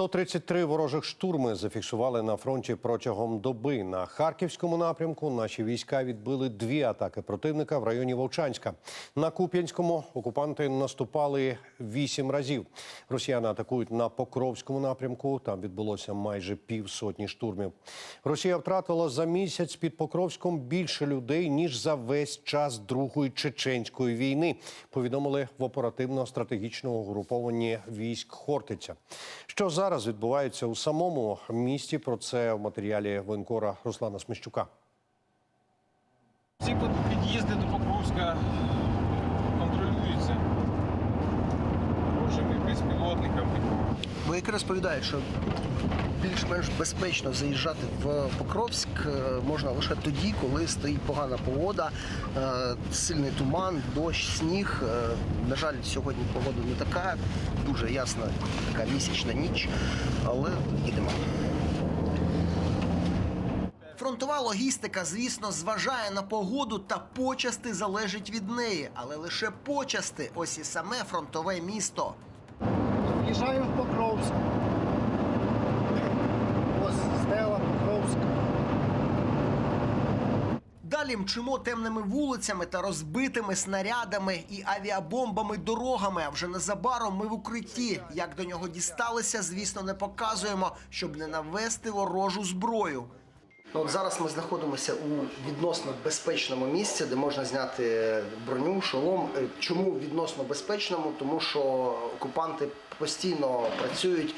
133 ворожих штурми зафіксували на фронті протягом доби. На харківському напрямку наші війська відбили дві атаки противника в районі Вовчанська. На Куп'янському окупанти наступали вісім разів. Росіяни атакують на Покровському напрямку. Там відбулося майже півсотні штурмів. Росія втратила за місяць під Покровськом більше людей ніж за весь час Другої чеченської війни. Повідомили в оперативно-стратегічному угрупованні військ Хортиця. Що зараз відбувається у самому місті? Про це в матеріалі воєнкора Руслана Смещука. Всі під'їзди до Покровська контролюються ворожими безпілотниками. Вояки розповідають, що більш-менш безпечно заїжджати в Покровськ е, можна лише тоді, коли стоїть погана погода, е, сильний туман, дощ, сніг. Е, На жаль, сьогодні погода не така, дуже ясна, така місячна ніч, але їдемо. Фронтова логістика, звісно, зважає на погоду та почасти залежить від неї, але лише почасти ось і саме фронтове місто. В'їжджаємо в Покровськ. Ось стела Покровськ. Далі мчимо темними вулицями та розбитими снарядами і авіабомбами дорогами. А вже незабаром ми в укритті. Як до нього дісталися, звісно, не показуємо, щоб не навести ворожу зброю. Ну, от зараз ми знаходимося у відносно безпечному місці, де можна зняти броню, шолом. Е, Чому відносно безпечному? Тому що окупанти постійно працюють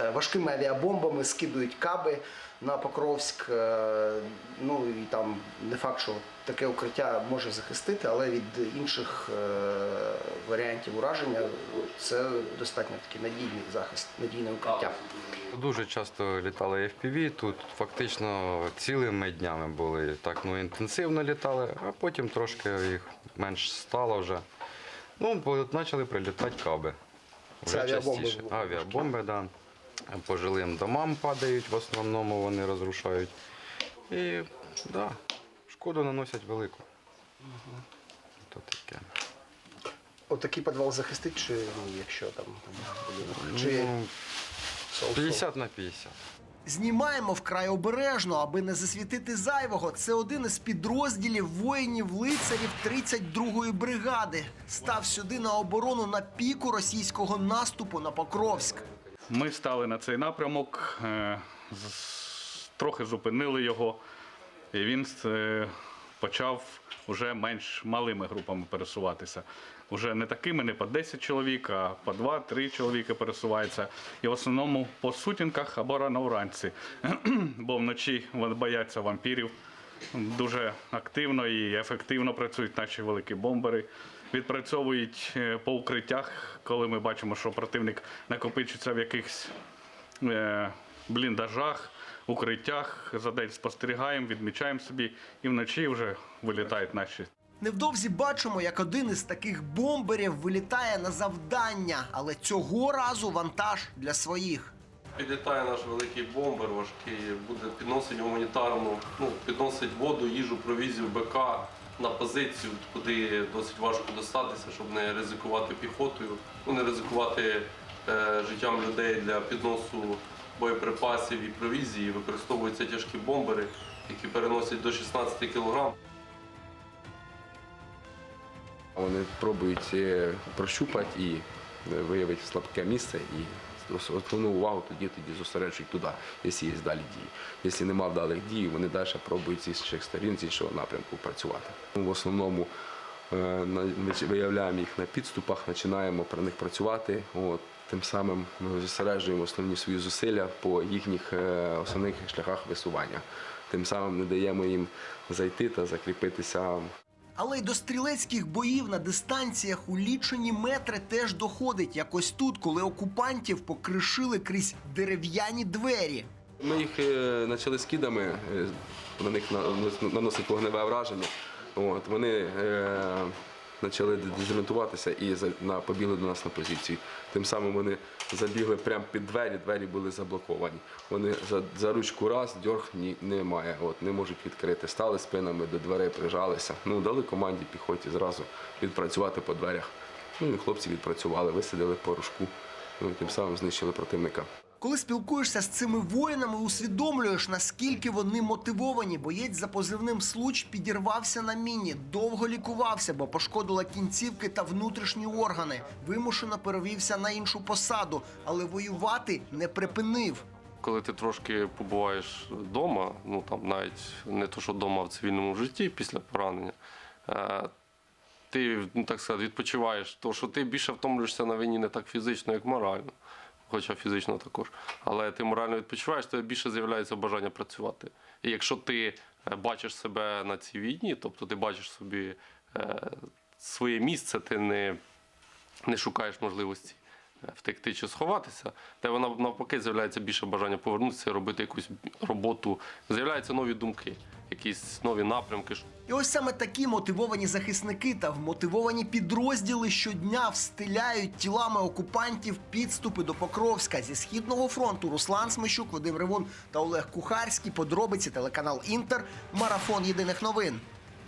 е, важкими авіабомбами, скидують каби на Покровськ. Е, Ну і там не факт, що таке укриття може захистити, але від інших е, варіантів ураження це достатньо такий надійний захист, надійне укриття. Дуже часто літали FPV, тут фактично цілими днями були. Так ну, інтенсивно літали, а потім трошки їх менш стало вже. Ну, почали прилітати каби. Це авіабомби частіше. були. Авіабомби, да. По жилим домам падають, в основному вони розрушають. І да, шкоду наносять велику. То таке. Отакий підвал захистить, чи ні, якщо там будинок? Чи Ну, соус-соус? 50 на 50. Знімаємо вкрай обережно, аби не засвітити зайвого. Це один із підрозділів воїнів лицарів 32-ї бригади. Став сюди на оборону на піку російського наступу на Покровськ. Ми стали на цей напрямок, е, трохи зупинили його, і він е, почав вже менш малими групами пересуватися. Уже не такими, не по 10 чоловік, а по 2-3 чоловіки пересуваються. І в основному по сутінках або рано вранці. Бо вночі бояться вампірів. Дуже активно і ефективно працюють наші великі бомбери. Відпрацьовують е, по укриттях, коли ми бачимо, що противник накопичується в якихось е, бліндажах, укриттях. За день спостерігаємо, відмічаємо собі, і вночі вже вилітають наші Невдовзі бачимо, як один із таких бомберів вилітає на завдання, але цього разу вантаж для своїх. Підлітає наш великий бомбер важкий, буде підносити гуманітарну, ну, підносить воду, їжу, провізію, БК на позицію, куди досить важко достатися, щоб не ризикувати піхотою, ну, не ризикувати е, життям людей для підносу боєприпасів і провізії. Використовуються тяжкі бомбери, які переносять до 16 кг. Вони пробують е, прощупати і е, виявити слабке місце і основну увагу тоді тоді зосереджують туди, якщо є далі дії. Якщо нема вдалих дій, вони далі пробують з інших сторін, з іншого напрямку працювати. В основному виявляємо їх на підступах, починаємо про них працювати. От, тим самим ми зосереджуємо основні свої зусилля по їхніх е, основних шляхах висування. Тим самим не даємо їм зайти та закріпитися Але й до стрілецьких боїв на дистанціях у лічені метри теж доходить. Якось тут, коли окупантів покришили крізь дерев'яні двері. Ми їх е, почали скидами, е, на них на- наносити вогневе враження. От, вони е, почали дезорієнтуватися і на, побігли до нас на позицію. Тим самим вони забігли прямо під двері, двері були заблоковані. Вони за, за ручку раз, дьорг ні, немає, от, не можуть відкрити. Стали спинами до дверей, прижалися. Ну, дали команді піхоті зразу відпрацювати по дверях. Ну і хлопці відпрацювали, висадили по рожку, ну, тим самим знищили противника. Коли спілкуєшся з цими воїнами, усвідомлюєш, наскільки вони мотивовані. Боєць за позивним случ підірвався на міні, довго лікувався, бо пошкодила кінцівки та внутрішні органи. Вимушено перевівся на іншу посаду, але воювати не припинив. Коли ти трошки побуваєш вдома, ну там навіть не то, що вдома а в цивільному житті після поранення, е, ти ну, так сказати, відпочиваєш, то що ти більше втомлюєшся на війні не так фізично, як морально. Хоча фізично також. Але ти морально відпочиваєш, тобі більше з'являється бажання працювати. І якщо ти е, бачиш себе на цій війні, тобто ти бачиш собі е, своє місце, ти не, не шукаєш можливості втекти чи сховатися, та вона навпаки з'являється більше бажання повернутися і робити якусь роботу. З'являються нові думки, якісь нові напрямки. І ось саме такі мотивовані захисники та вмотивовані підрозділи щодня встиляють тілами окупантів підступи до Покровська зі східного фронту. Руслан Смещук, Вадим Ревун та Олег Кухарський. Подробиці телеканал Інтер. Марафон єдиних новин.